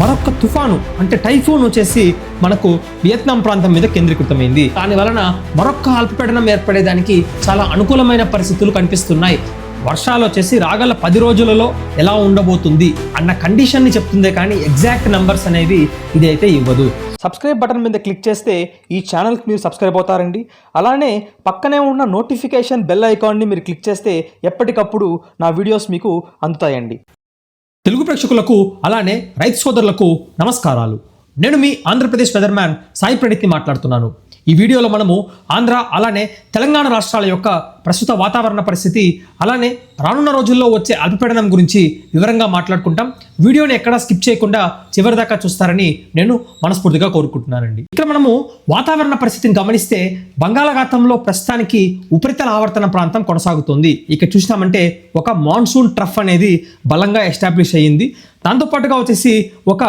మరొక తుఫాను అంటే టైఫూన్ వచ్చేసి మనకు వియత్నాం ప్రాంతం మీద కేంద్రీకృతమైంది. దాని వలన మరొక అల్పపీడనం ఏర్పడేదానికి చాలా అనుకూలమైన పరిస్థితులు కనిపిస్తున్నాయి. వర్షాలు వచ్చేసి రాగల పది రోజులలో ఎలా ఉండబోతుంది అన్న కండిషన్ని చెప్తుందే కానీ ఎగ్జాక్ట్ నంబర్స్ అనేవి ఇది అయితే ఇవ్వదు. సబ్స్క్రైబ్ బటన్ మీద క్లిక్ చేస్తే ఈ ఛానల్కి మీరు సబ్స్క్రైబ్ అవుతారండి. అలానే పక్కనే ఉన్న నోటిఫికేషన్ బెల్ ఐకాన్ని మీరు క్లిక్ చేస్తే ఎప్పటికప్పుడు నా వీడియోస్ మీకు అందుతాయండి. తెలుగు ప్రేక్షకులకు అలానే రైతు సోదరులకు నమస్కారాలు. నేను మీ ఆంధ్రప్రదేశ్ వెదర్మ్యాన్ సాయి ప్రణిత్ని మాట్లాడుతున్నాను. ఈ వీడియోలో మనము ఆంధ్ర అలానే తెలంగాణ రాష్ట్రాల యొక్క ప్రస్తుత వాతావరణ పరిస్థితి అలానే రానున్న రోజుల్లో వచ్చే అల్పపీడనం గురించి వివరంగా మాట్లాడుకుంటాం. వీడియోని ఎక్కడా స్కిప్ చేయకుండా చివరి దాకా చూస్తారని నేను మనస్ఫూర్తిగా కోరుకుంటున్నానండి. ఇక్కడ మనము వాతావరణ పరిస్థితిని గమనిస్తే బంగాళాఖాతంలో ప్రస్తుతానికి ఉపరితల ఆవర్తన ప్రాంతం కొనసాగుతుంది. ఇక చూసినామంటే ఒక మాన్సూన్ ట్రఫ్ అనేది బలంగా ఎస్టాబ్లిష్ అయ్యింది. దాంతోపాటుగా వచ్చేసి ఒక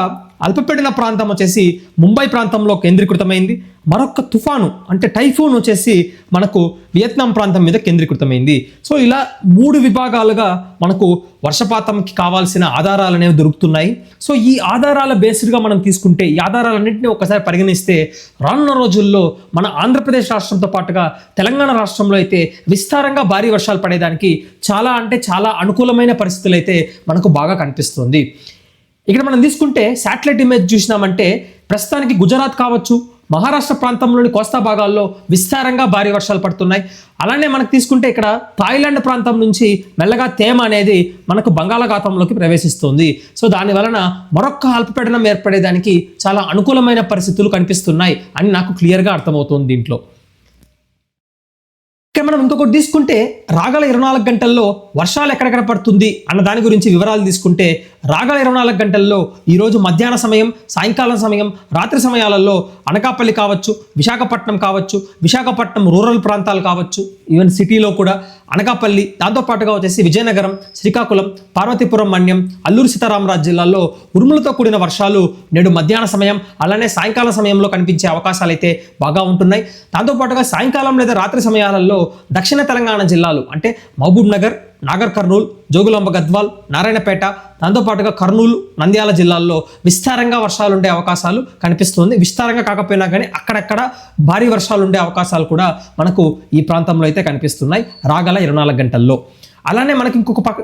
అల్పపీడన ప్రాంతం వచ్చేసి ముంబై ప్రాంతంలో కేంద్రీకృతమైంది. మరొక తుఫాను అంటే టైఫూన్ వచ్చేసి మనకు వియత్నాం ప్రాంతం మీద కేంద్రీకృతమైంది. సో ఇలా మూడు విభాగాలుగా మనకు వర్షపాతంకి కావాల్సిన ఆధారాలు అనేవి దొరుకుతున్నాయి. సో ఈ ఆధారాల బేస్డ్గా మనం తీసుకుంటే ఈ ఆధారాలన్నింటినీ ఒకసారి పరిగణిస్తే రానున్న రోజుల్లో మన ఆంధ్రప్రదేశ్ రాష్ట్రంతో పాటుగా తెలంగాణ రాష్ట్రంలో అయితే విస్తారంగా భారీ వర్షాలు పడేదానికి చాలా అంటే చాలా అనుకూలమైన పరిస్థితులు అయితే మనకు బాగా కనిపిస్తుంది. ఇక్కడ మనం తీసుకుంటే శాటిలైట్ ఇమేజ్ చూసినామంటే ప్రస్తుతానికి గుజరాత్ కావచ్చు మహారాష్ట్ర ప్రాంతంలోని కోస్తా భాగాల్లో విస్తారంగా భారీ వర్షాలు పడుతున్నాయి. అలానే మనకు తీసుకుంటే ఇక్కడ థాయిలాండ్ ప్రాంతం నుంచి మెల్లగా తేమ అనేది మనకు బంగాళాఖాతంలోకి ప్రవేశిస్తుంది. సో దాని వలన మరొక అల్పపీడనం ఏర్పడేదానికి చాలా అనుకూలమైన పరిస్థితులు కనిపిస్తున్నాయి అని నాకు క్లియర్గా అర్థమవుతుంది దీంట్లో. ఇక్కడ మనం ఇంకొకటి తీసుకుంటే రాగల ఇరవై నాలుగు గంటల్లో వర్షాలు ఎక్కడెక్కడ పడుతుంది అన్న దాని గురించి వివరాలు తీసుకుంటే రాగల ఇరవై నాలుగు గంటల్లో ఈరోజు మధ్యాహ్న సమయం సాయంకాలం సమయం రాత్రి సమయాలలో అనకాపల్లి కావచ్చు విశాఖపట్నం కావచ్చు విశాఖపట్నం రూరల్ ప్రాంతాలు కావచ్చు ఈవెన్ సిటీలో కూడా అనకాపల్లి దాంతోపాటుగా వచ్చేసి విజయనగరం శ్రీకాకుళం పార్వతీపురం మన్యం అల్లూరు సీతారామరాజు జిల్లాల్లో ఉరుములతో కూడిన వర్షాలు నేడు మధ్యాహ్న సమయం అలానే సాయంకాలం సమయంలో కనిపించే అవకాశాలు అయితే బాగా ఉంటున్నాయి. దాంతోపాటుగా సాయంకాలం లేదా రాత్రి సమయాలలో దక్షిణ తెలంగాణ జిల్లాలు అంటే మహబూబ్ నగర్ నాగర్ కర్నూల్ జోగులాంబ గద్వాల్ నారాయణపేట దాంతోపాటుగా కర్నూలు నంద్యాల జిల్లాల్లో విస్తారంగా వర్షాలు ఉండే అవకాశాలు కనిపిస్తుంది. విస్తారంగా కాకపోయినా కానీ అక్కడక్కడ భారీ వర్షాలు ఉండే అవకాశాలు కూడా మనకు ఈ ప్రాంతంలో అయితే కనిపిస్తున్నాయి. రాగల ఇరవై నాలుగు గంటల్లో. అలానే మనకి ఇంకొక పక్క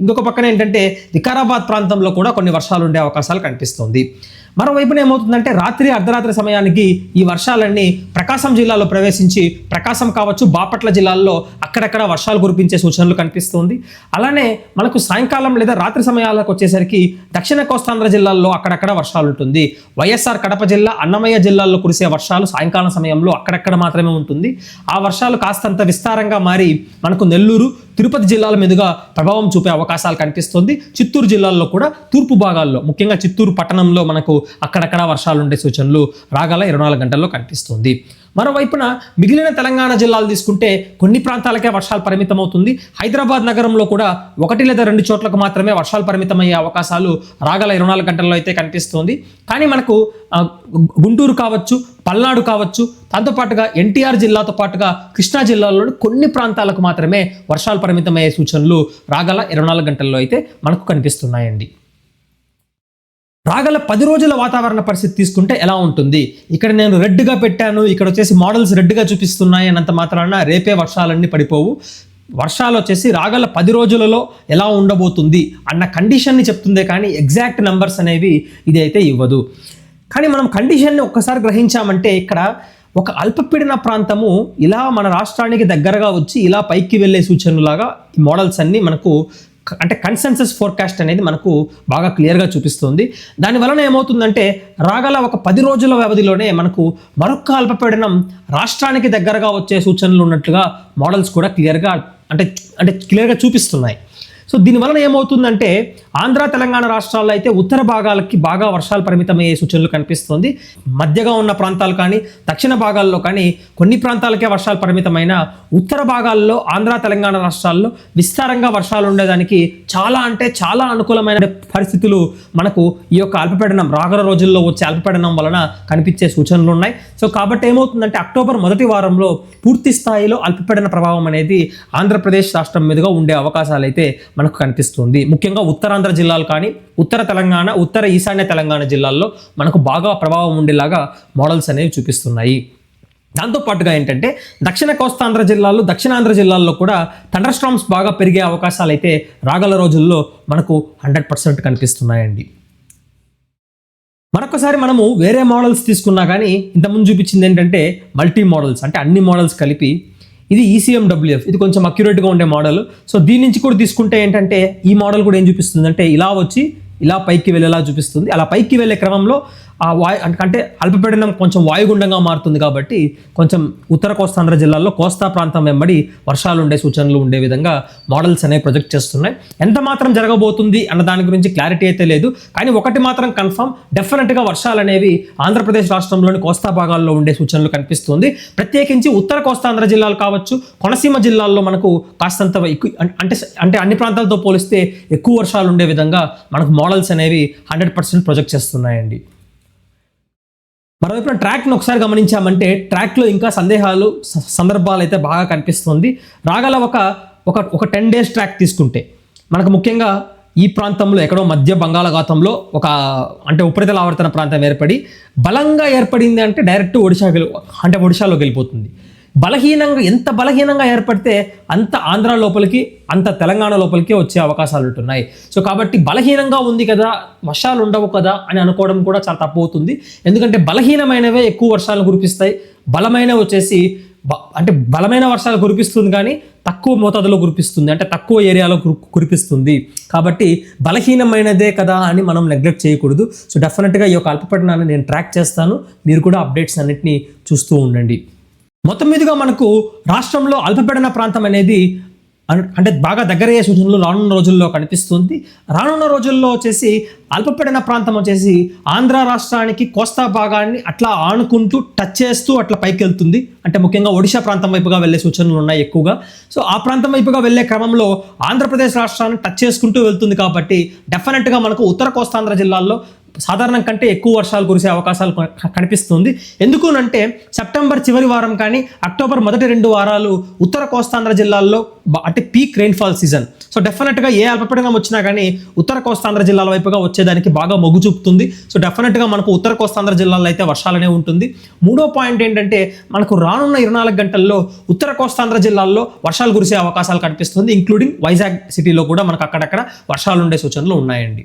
ఇంకొక పక్కన ఏంటంటే వికారాబాద్ ప్రాంతంలో కూడా కొన్ని వర్షాలు ఉండే అవకాశాలు కనిపిస్తుంది. మరోవైపున ఏమవుతుందంటే రాత్రి అర్ధరాత్రి సమయానికి ఈ వర్షాలన్నీ ప్రకాశం జిల్లాలో ప్రవేశించి ప్రకాశం కావచ్చు బాపట్ల జిల్లాల్లో అక్కడక్కడ వర్షాలు కురిపించే సూచనలు కనిపిస్తుంది. అలానే మనకు సాయంకాలం లేదా రాత్రి సమయాలకు వచ్చేసరికి దక్షిణ కోస్తాంధ్ర జిల్లాల్లో అక్కడక్కడ వర్షాలు ఉంటుంది. వైఎస్ఆర్ కడప జిల్లా అన్నమయ్య జిల్లాల్లో కురిసే వర్షాలు సాయంకాలం సమయంలో అక్కడక్కడ మాత్రమే ఉంటుంది. ఆ వర్షాలు కాస్తంత విస్తారంగా మారి మనకు నెల్లూరు తిరుపతి జిల్లాల మీదుగా ప్రభావం చూపే అవకాశాలు కనిపిస్తుంది. చిత్తూరు జిల్లాల్లో కూడా తూర్పు భాగాల్లో ముఖ్యంగా చిత్తూరు పట్టణంలో మనకు అక్కడక్కడ వర్షాలు ఉండే సూచనలు రాగల ఇరవై నాలుగు గంటల్లో కనిపిస్తుంది. మరోవైపున మిగిలిన తెలంగాణ జిల్లాలు తీసుకుంటే కొన్ని ప్రాంతాలకే వర్షాలు పరిమితం అవుతుంది హైదరాబాద్ నగరంలో కూడా ఒకటి లేదా రెండు చోట్లకు మాత్రమే వర్షాలు పరిమితమయ్యే అవకాశాలు రాగల ఇరవై నాలుగు గంటల్లో అయితే కనిపిస్తుంది. కానీ మనకు గుంటూరు కావచ్చు పల్నాడు కావచ్చు దాంతోపాటుగా ఎన్టీఆర్ జిల్లాతో పాటుగా కృష్ణా జిల్లాలోని కొన్ని ప్రాంతాలకు మాత్రమే వర్షాలు పరిమితమయ్యే సూచనలు రాగల ఇరవై నాలుగు గంటల్లో అయితే మనకు కనిపిస్తున్నాయండి. రాగల పది రోజుల వాతావరణ పరిస్థితి తీసుకుంటే ఎలా ఉంటుంది? ఇక్కడ నేను రెడ్గా పెట్టాను ఇక్కడ వచ్చేసి మోడల్స్ రెడ్గా చూపిస్తున్నాయి అన్నంత మాత్రాన రేపే వర్షాలన్నీ పడిపోవు. వర్షాలు వచ్చేసి రాగల పది రోజులలో ఎలా ఉండబోతుంది అన్న కండిషన్ని చెప్తుందే కానీ ఎగ్జాక్ట్ నంబర్స్ అనేవి ఇది అయితే ఇవ్వదు. కానీ మనం కండిషన్ని ఒక్కసారి గ్రహించామంటే ఇక్కడ ఒక అల్పపీడన ప్రాంతము ఇలా మన రాష్ట్రానికి దగ్గరగా వచ్చి ఇలా పైకి వెళ్ళే సూచనలాగా ఈ మోడల్స్ అన్నీ మనకు అంటే కన్సెన్సస్ ఫోర్కాస్ట్ అనేది మనకు బాగా క్లియర్గా చూపిస్తుంది. దాని వలన ఏమవుతుందంటే రాగల ఒక పది రోజుల వ్యవధిలోనే మనకు మరొక అల్పపీడనం రాష్ట్రానికి దగ్గరగా వచ్చే సూచనలు ఉన్నట్లుగా మోడల్స్ కూడా క్లియర్గా అంటే అంటే క్లియర్గా చూపిస్తున్నాయి. సో దీనివలన ఏమవుతుందంటే ఆంధ్ర తెలంగాణ రాష్ట్రాల్లో అయితే ఉత్తర భాగాలకి బాగా వర్షాలు పరిమితమయ్యే సూచనలు కనిపిస్తుంది. మధ్యగా ఉన్న ప్రాంతాలు కానీ దక్షిణ భాగాల్లో కానీ కొన్ని ప్రాంతాలకే వర్షాలు పరిమితమైన ఉత్తర భాగాల్లో ఆంధ్ర తెలంగాణ రాష్ట్రాల్లో విస్తారంగా వర్షాలు ఉండేదానికి చాలా అంటే చాలా అనుకూలమైన పరిస్థితులు మనకు ఈ యొక్క అల్పపీడనం రాగల రోజుల్లో వచ్చే అల్పపీడనం వలన కనిపించే సూచనలు ఉన్నాయి. సో కాబట్టి ఏమవుతుందంటే అక్టోబర్ మొదటి వారంలో పూర్తి స్థాయిలో అల్పపీడన ప్రభావం అనేది ఆంధ్రప్రదేశ్ రాష్ట్రం మీదుగా ఉండే అవకాశాలు అయితే మనకు కనిపిస్తుంది. ముఖ్యంగా ఉత్తరాంధ్ర జిల్లాలు కానీ ఉత్తర తెలంగాణ ఉత్తర ఈశాన్య తెలంగాణ జిల్లాల్లో మనకు బాగా ప్రభావం ఉండేలాగా మోడల్స్ అనేవి చూపిస్తున్నాయి. దాంతోపాటుగా ఏంటంటే దక్షిణ కోస్తాంధ్ర జిల్లాల్లో దక్షిణాంధ్ర జిల్లాల్లో కూడా థండర్ స్ట్రామ్స్ బాగా పెరిగే అవకాశాలు అయితే రాగల రోజుల్లో మనకు హండ్రెడ్ పర్సెంట్ కనిపిస్తున్నాయండి. మరొకసారి మనము వేరే మోడల్స్ తీసుకున్నా కానీ ఇంతకుముందు చూపించింది ఏంటంటే మల్టీ మోడల్స్ అంటే అన్ని మోడల్స్ కలిపి ఇది ఈసీఎం ఈసీఎండబ్ల్యూఎఫ్ ఇది కొంచెం అక్యురేట్గా ఉండే మోడల్ సో దీని నుంచి కూడా తీసుకుంటే ఏంటంటే ఈ మోడల్ కూడా ఏం చూపిస్తుంది అంటే ఇలా వచ్చి ఇలా పైకి వెళ్ళేలా చూపిస్తుంది. అలా పైకి వెళ్ళే క్రమంలో ఆ వాయు అంటే అల్పపీడనం కొంచెం వాయుగుండంగా మారుతుంది కాబట్టి కొంచెం ఉత్తర కోస్తాంధ్ర జిల్లాల్లో కోస్తా ప్రాంతం వెంబడి వర్షాలు ఉండే సూచనలు ఉండే విధంగా మోడల్స్ అనేవి ప్రొజెక్ట్ చేస్తున్నాయి. ఎంత మాత్రం జరగబోతుంది అన్న దాని గురించి క్లారిటీ అయితే లేదు. కానీ ఒకటి మాత్రం కన్ఫర్మ్ డెఫినెట్గా వర్షాలు అనేవి ఆంధ్రప్రదేశ్ రాష్ట్రంలోని కోస్తా భాగాల్లో ఉండే సూచనలు కనిపిస్తుంది. ప్రత్యేకించి ఉత్తర కోస్తాంధ్ర జిల్లాలు కావచ్చు కొనసీమ జిల్లాల్లో మనకు కాస్తంత ఎక్కువ అంటే అంటే అన్ని ప్రాంతాలతో పోలిస్తే ఎక్కువ వర్షాలు ఉండే విధంగా మనకు మోడల్స్ అనేవి హండ్రెడ్ పర్సెంట్ ప్రొజెక్ట్ చేస్తున్నాయండి. మరోవైపున ట్రాక్ను ఒకసారి గమనించామంటే ట్రాక్లో ఇంకా సందేహాలు సందర్భాలు అయితే బాగా కనిపిస్తుంది. రాగల ఒక ఒక ఒక టెన్ డేస్ ట్రాక్ తీసుకుంటే మనకు ముఖ్యంగా ఈ ప్రాంతంలో ఎక్కడో మధ్య బంగాళాఖాతంలో ఒక అంటే ఉపరితల ఆవర్తన ప్రాంతం ఏర్పడి బలంగా ఏర్పడింది అంటే డైరెక్ట్ ఒడిశా అంటే ఒడిశాలోకి వెళ్ళిపోతుంది. బలహీనంగా ఎంత బలహీనంగా ఏర్పడితే అంత ఆంధ్ర లోపలికి అంత తెలంగాణ లోపలికి వచ్చే అవకాశాలు ఉంటున్నాయి. సో కాబట్టి బలహీనంగా ఉంది కదా వర్షాలు ఉండవు కదా అని అనుకోవడం కూడా చాలా తప్పు అవుతుంది. ఎందుకంటే బలహీనమైనవే ఎక్కువ వర్షాలు కురిపిస్తాయి. బలమైనవి వచ్చేసి బ- అంటే బలమైన వర్షాలు కురిపిస్తుంది కానీ తక్కువ మోతాదులో కురిపిస్తుంది. అంటే తక్కువ ఏరియాలో కురిపిస్తుంది. కాబట్టి బలహీనమైనదే కదా అని మనం నెగ్లెక్ట్ చేయకూడదు. సో డెఫినెట్గా ఈ యొక్క అల్పపట్టణాన్ని నేను ట్రాక్ చేస్తాను. మీరు కూడా అప్డేట్స్ అన్నిటిని చూస్తూ ఉండండి. మొత్తం మీదుగా మనకు రాష్ట్రంలో అల్పపీడన ప్రాంతం అనేది అంటే బాగా దగ్గరయ్యే సూచనలు రానున్న రోజుల్లో కనిపిస్తుంది. రానున్న రోజుల్లో వచ్చేసి అల్పపీడన ప్రాంతం వచ్చేసి ఆంధ్ర రాష్ట్రానికి కోస్తా భాగాన్ని అట్లా ఆనుకుంటూ టచ్ చేస్తూ అట్లా పైకి వెళ్తుంది అంటే ముఖ్యంగా ఒడిశా ప్రాంతం వైపుగా వెళ్ళే సూచనలు ఉన్నాయి ఎక్కువగా. సో ఆ ప్రాంతం వైపుగా వెళ్ళే క్రమంలో ఆంధ్రప్రదేశ్ రాష్ట్రాన్ని టచ్ చేసుకుంటూ వెళ్తుంది కాబట్టి డెఫినెట్గా మనకు ఉత్తర కోస్తాంధ్ర జిల్లాల్లో సాధారణం కంటే ఎక్కువ వర్షాలు కురిసే అవకాశాలు కనిపిస్తుంది. ఎందుకునంటే సెప్టెంబర్ చివరి వారం కానీ అక్టోబర్ మొదటి రెండు వారాలు ఉత్తర కోస్తాంధ్ర జిల్లాల్లో అంటే పీక్ రెయిన్ఫాల్ సీజన్ సో డెఫినెట్గా ఏ అల్పపీడనం వచ్చినా కానీ ఉత్తర కోస్తాంధ్ర జిల్లాల వైపుగా వచ్చేదానికి బాగా మొగ్గు చూపుతుంది. సో డెఫినెట్గా మనకు ఉత్తర కోస్తాంధ్ర జిల్లాలో అయితే వర్షాలనే ఉంటుంది. మూడో పాయింట్ ఏంటంటే మనకు రానున్న ఇరవై నాలుగు గంటల్లో ఉత్తర కోస్తాంధ్ర జిల్లాల్లో వర్షాలు కురిసే అవకాశాలు కనిపిస్తుంది ఇంక్లూడింగ్ వైజాగ్ సిటీలో కూడా మనకు అక్కడక్కడ వర్షాలు ఉండే సూచనలు ఉన్నాయండి.